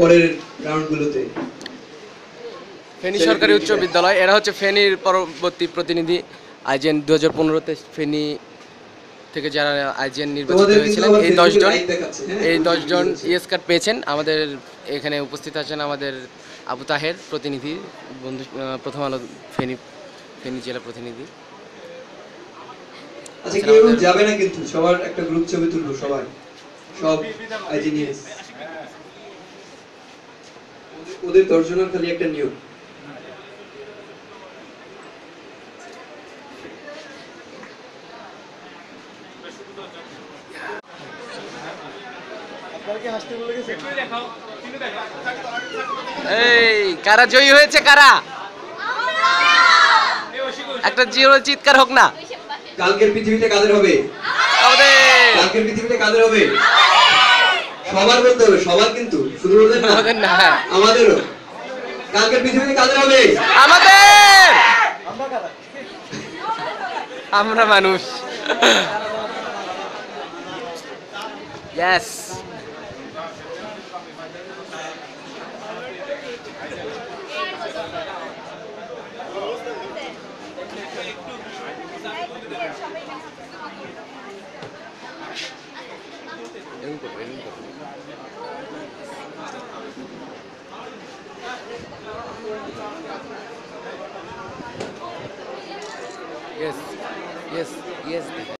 পরের রাউন্ডগুলোতে। ফেনী সরকারি উচ্চ বিদ্যালয় এরা হচ্ছে ফেনীর পরবর্তী প্রতিনিধি। আইজেন দু হাজার পনেরোতে ফেনী থেকে যারা আইজেন নির্বাচিত হয়েছিলেন এই দশজন হ্যাঁ? এই দশজন ইয়েস কার্ড পেয়েছেন। আমাদের এখানে উপস্থিত আছেন আমাদের আবু তাহের প্রতিনিধি বন্ধু প্রথম আলো ফেনী ফেনী জেলা প্রতিনিধি। আচ্ছা কেউ যাবে না কিন্তু? সবার একটা গ্রুপ ছবি তুলবো সবাই। সব আইজিনিয়াস ওদের দর্শনের খালি একটা নিয়ম এই কারা জয়ী হয়েছে কারা? একটা জিরো চিৎকার হোক না। কালকের পৃথিবীতে কাদের হবে। কালকের পৃথিবীতে কাদের হবে? সবার বলতে হবে সবার কিন্তু শুধু না আমাদের না হ্যাঁ। আমাদেরও। কালকের পৃথিবীতে কাদের হবে? আমাদের! আমরা মানুষ। Yes Yes, yes, yes.